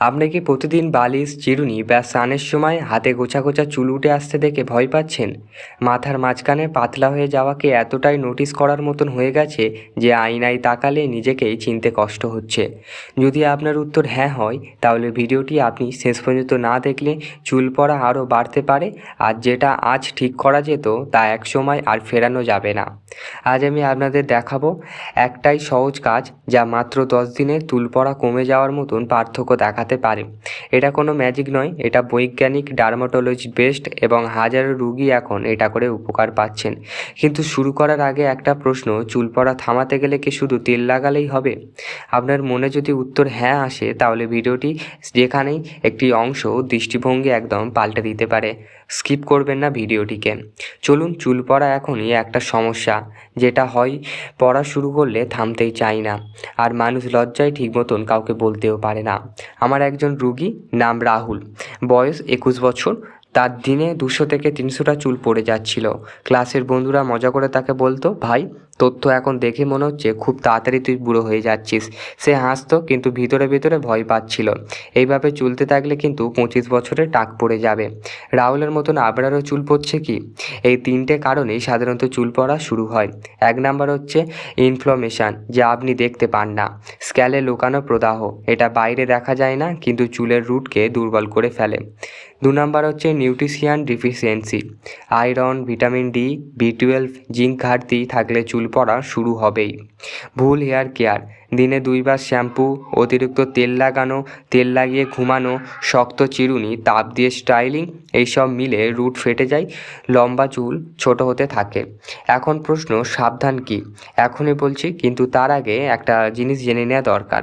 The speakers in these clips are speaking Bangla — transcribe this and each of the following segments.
আপনি কি প্রতিদিন বালিশ, চিরুনি বা স্নানের সময় হাতে গোছা গোছা চুল উঠে আসতে দেখে ভয় পাচ্ছেন? মাথার মাঝখানে পাতলা হয়ে যাওয়াকে এতটাই নোটিস করার মতন হয়ে গেছে যে আয়নায় তাকালে নিজেকেই চিনতে কষ্ট হচ্ছে। যদি আপনার উত্তর হ্যাঁ হয়, তাহলে ভিডিওটি আপনি শেষ পর্যন্ত না দেখলে চুল পড়া আরও বাড়তে পারে আর যেটা আজ ঠিক করা যেত, তা এক সময় আর ফেরানো যাবে না। আজ আমি আপনাদের দেখাবো একটাই সহজ কাজ যা মাত্র দশ দিনে চুল পড়া কমে যাওয়ার মতন পার্থক্য দেখাতে পারে। এটা কোনো ম্যাজিক নয়, এটা বৈজ্ঞানিক ডার্মাটোলজি বেস্ট এবং হাজারো রুগী এখন এটা করে উপকার পাচ্ছেন। কিন্তু শুরু করার আগে একটা প্রশ্ন, চুল পড়া থামাতে গেলে কি শুধু তেল লাগালেই হবে? আপনার মনে যদি উত্তর হ্যাঁ আসে, তাহলে ভিডিওটি যেখানেই একটি অংশ দৃষ্টিভঙ্গি একদম পাল্টে দিতে পারে। স্কিপ করবেন না ভিডিওটিকে। চলুন, চুল পড়া এখনই একটা সমস্যা, যেটা হয় পড়া শুরু করলে থামতেই চাই না, আর মানুষ লজ্জায় ঠিক মতন কাউকে বলতেও পারে না। আমার একজন রুগী নাম রাহুল, বয়স একুশ বছর তার দিনে দুশো থেকে তিনশোটা চুল পড়ে যাচ্ছিল। ক্লাসের বন্ধুরা মজা করে তাকে বলতো, ভাই, তোর তো এখন দেখে মনে হচ্ছে খুব তাড়াতাড়ি তুই বুড়ো হয়ে যাচ্ছিস। সে হাসতো, কিন্তু ভিতরে ভিতরে ভয় পাচ্ছিল। এইভাবে চুলতে থাকলে কিন্তু পঁচিশ বছরে টাক পড়ে যাবে। রাহুলের মতন আবরারও চুল পড়ছে কি? এই তিনটে কারণেই সাধারণত চুল পড়া শুরু হয়। এক নাম্বার হচ্ছে ইনফ্লামেশন যা আপনি দেখতে পান না। স্ক্যালে লুকানো প্রদাহ, এটা বাইরে দেখা যায় না, কিন্তু চুলের রুটকে দুর্বল করে ফেলে। দু নম্বর হচ্ছে nutrition deficiency. Iron, vitamin D, B twelve, zinc ঘাটতি থাকলে চুল পড়া শুরু হবেই। ভুল হেয়ার কেয়ার দিনে দুইবার শ্যাম্পু, অতিরিক্ত তেল লাগানো, তেল লাগিয়ে ঘুমানো, শক্ত চিরুনি, তাপ দিয়ে স্টাইলিং, এইসব মিলে রুট ফেটে যায়, লম্বা চুল ছোট হতে থাকে। এখন প্রশ্ন, সাবধান কি? এখনই বলছি, কিন্তু তার আগে একটা জিনিস জেনে নেওয়া দরকার।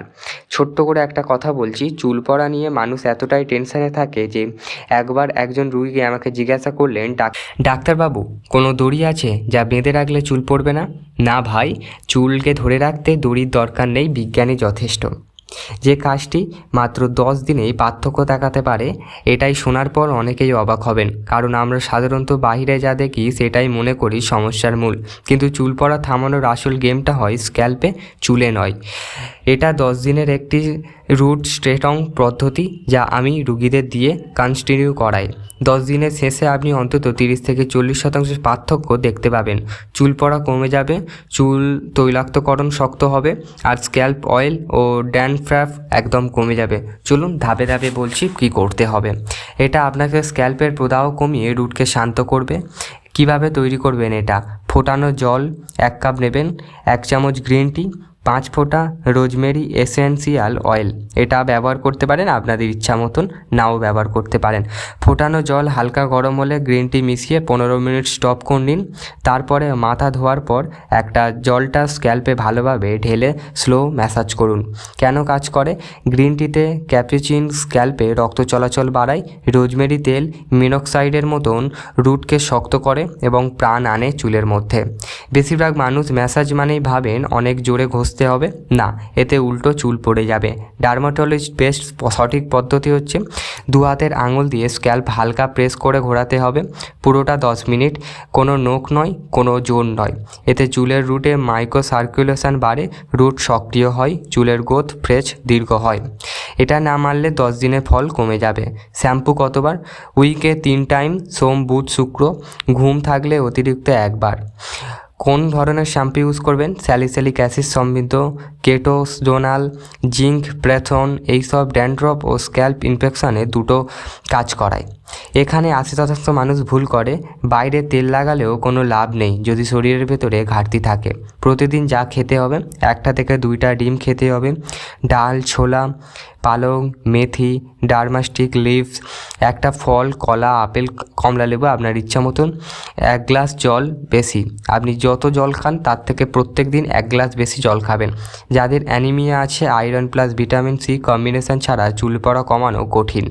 ছোট্ট করে একটা কথা বলছি, চুল পড়া নিয়ে মানুষ এতটাই টেনশনে থাকে যে, একবার একজন রুগীকে আমাকে জিজ্ঞাসা করলেন, ডাক ডাক্তারবাবু, কোনো দড়ি আছে যা বেঁধে রাখলে চুল পড়বে না? না ভাই, চুলকে ধরে রাখতে দড়ির দরকার নেই বিজ্ঞানী যথেষ্ট। যে কাজটি মাত্র দশ দিনেই পার্থক্য দেখাতে পারে, এটাই শোনার পর অনেকেই অবাক হবেন। কারণ আমরা সাধারণত বাহিরে যা দেখি, সেটাই মনে করি সমস্যার মূল। কিন্তু চুল পড়া থামানোর আসল গেমটা হয় স্ক্যাল্পে চুলে নয়। এটা দশ দিনের একটি রুট স্ট্রেটং পদ্ধতি যা আমি রুগীদের দিয়ে কন্টিনিউ করাই। দশ দিনের শেষে আপনি অন্তত তিরিশ থেকে চল্লিশ শতাংশ পার্থক্য দেখতে পাবেন। চুল পড়া কমে যাবে, চুল তৈলাক্তকরণ শক্ত হবে, আর স্ক্যাল্প অয়েল ও ড্যানফ্র্যাফ একদম কমে যাবে। চলুন ধাপে ধাপে বলছি কী করতে হবে। এটা আপনাকে স্ক্যাল্পের প্রদাহ কমিয়ে রুটকে শান্ত করবে। কীভাবে তৈরি করবেন এটা? ফোটানো জল এক কাপ নেবেন, এক চামচ গ্রিন টি পাঁচ ফোঁটা রোজমেরি এসেন্সিয়াল অয়েল। এটা ব্যবহার করতে পারেন আপনাদের ইচ্ছা মতন, নাও ব্যবহার করতে পারেন। ফোটানো জল হালকা গরম হলে গ্রিন টি মিশিয়ে পনেরো মিনিট স্টপ করে নিন। তারপরে মাথা ধোয়ার পর একটা জলটা স্ক্যাল্পে ভালোভাবে ঢেলে স্লো ম্যাসাজ করুন। কেন কাজ করে? গ্রিন টিতে ক্যাপচিন স্ক্যাল্পে রক্ত চলাচল বাড়ায়, রোজমেরি তেল মিনক্সাইডের মতন রুটকে শক্ত করে এবং প্রাণ আনে চুলের মধ্যে। বেশিরভাগ মানুষ ম্যাসাজ মানেই ভাবেন অনেক জোরে ঘষতে হবে। না, এতে উল্টো চুল পড়ে যাবে। ডার্মাটোলজিস্ট বেস্ট সঠিক পদ্ধতি হচ্ছে দু হাতের আঙুল দিয়ে স্ক্যাল্প হালকা প্রেস করে ঘোরাতে হবে। পুরোটা দশ মিনিট। কোনো নোক নয়, কোনো জোর নয়। এতে চুলের রুটে মাইক্রো সার্কুলেশন বাড়ে, রুট সক্রিয় হয়, চুলের গ্রোথ ফ্রেশ, দীর্ঘ হয়। এটা না মারলে দশ দিনের ফল কমে যাবে। শ্যাম্পু কতবার? উইকে তিন টাইম, সোম, বুধ, শুক্র। ঘুম থাকলে অতিরিক্ত একবার। কোন ধরনের শ্যাম্পু ইউজ করবেন? স্যালিসিলিক অ্যাসিড সমৃদ্ধ কেটোস জোনাল জিঙ্ক, প্রেথন, এইসব ড্যান্ড্রপ ও স্ক্যাল্প ইনফেকশানে দুটো কাজ করায়। এখানে আশি শতাংশ মানুষ ভুল করে, বাইরে তেল লাগালেও কোনো লাভ নেই যদি শরীরের ভেতরে ঘাটতি থাকে। প্রতিদিন যা খেতে হবে, একটা থেকে দুইটা ডিম খেতে হবে, ডাল, ছোলা পালং, মেথি, ডারমাস্টিক লিভস, একটা ফল, কলা, আপেল, কমলা লেবু আপনার ইচ্ছা মতন, এক গ্লাস জল বেশি। আপনি যত জল খান, তার থেকে প্রত্যেক দিন এক গ্লাস বেশি জল খাবেন। যাদের অ্যানিমিয়া আছে, iron plus vitamin C combination ছাড়া চুল পড়া কমানো কঠিন।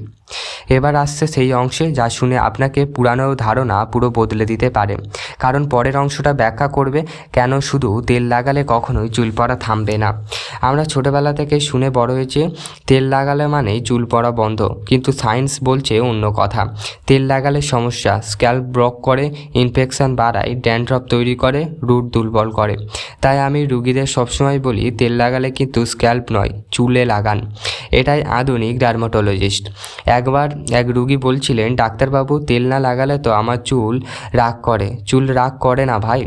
এবার আসছে সেই অংশে যা শুনে আপনাকে পুরানো ধারণা পুরো বদলে দিতে পারে। কারণ পরের অংশটা ব্যাখ্যা করবে কেন শুধু তেল লাগালে কখনোই চুল পড়া থামবে না। আমরা ছোটোবেলা থেকে শুনে বড় হয়েছে, তেল লাগালে মানেই চুল পড়া বন্ধ। কিন্তু সায়েন্স বলছে অন্য কথা। তেল লাগালে সমস্যা, স্ক্যাল্প ব্লক করে, ইনফেকশান বাড়ায় ড্যান্ড্রপ তৈরি করে, রুট দুর্বল করে। তাই আমি রুগীদের সবসময় বলি, তেল লাগালে কিন্তু স্ক্যাল্প নয়, চুলে লাগান। এটাই আধুনিক ডার্মাটোলজিস্ট। একবার এক রুগী বলছিলেন, ডাক্তারবাবু, তেল না লাগালে তো আমার চুল রাগ করে। চুল রাগ করে না ভাই,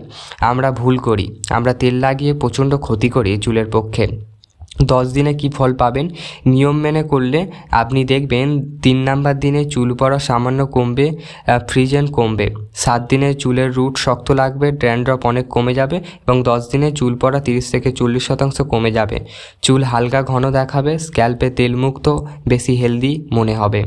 আমরা ভুল করি। আমরা তেল লাগিয়ে প্রচণ্ড ক্ষতি করি চুলের পক্ষে। দশ দিনে কি ফল পাবেন? নিয়ম মেনে করলে আপনি দেখবেন তিন নাম্বার দিনে চুল পড়া সামান্য কমবে ফ্রিজেন কমবে। সাত দিনে চুলের রুট শক্ত লাগবে ড্র্যান্ড্রপ অনেক কমে যাবে এবং দশ দিনে চুল পড়া তিরিশ থেকে চল্লিশ শতাংশ কমে যাবে। চুল হালকা ঘন দেখাবে, স্ক্যাল্পে তেলমুক্ত, বেশি হেলদি মনে হবে।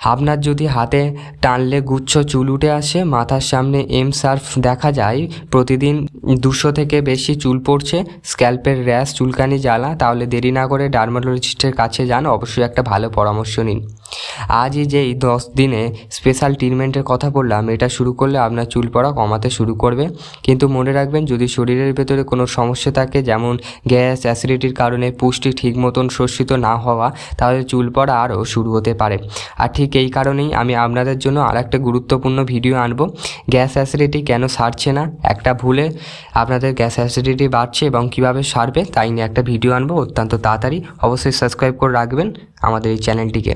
আপনার যদি হাতে টানলে গুচ্ছ চুল উঠে আসে, মাথার সামনে এম সার্ফ দেখা যায়, প্রতিদিন দুশো থেকে বেশি চুল পড়ছে, স্ক্যাল্পের র্যাশ, চুলকানি জ্বালা, তাহলে দেরি না করে ডার্মাটোলজিস্টের কাছে যান, অবশ্যই একটা ভালো পরামর্শ নিন। আজই যেই দশ দিনে স্পেশাল ট্রিটমেন্টের কথা বললাম, এটা শুরু করলে আপনার চুল পড়া কমাতে শুরু করবে। কিন্তু মনে রাখবেন, যদি শরীরের ভেতরে কোনো সমস্যা থাকে, যেমন গ্যাস, অ্যাসিডিটির কারণে পুষ্টি ঠিক মতন শোষিত না হওয়া, তাহলে চুল পড়া আরও শুরু হতে পারে। আর ঠিক এই কারণেই আমি আপনাদের জন্য আর একটা গুরুত্বপূর্ণ ভিডিও আনব। গ্যাস অ্যাসিডিটি কেন সারছে না? একটা ভুলে আপনাদের গ্যাস অ্যাসিডিটি বাড়ছে এবং কীভাবে সারবে, তাই নিয়ে একটা ভিডিও আনব অত্যন্ত তাড়াতাড়ি। অবশ্যই সাবস্ক্রাইব করে রাখবেন আমাদের এই চ্যানেলটিকে।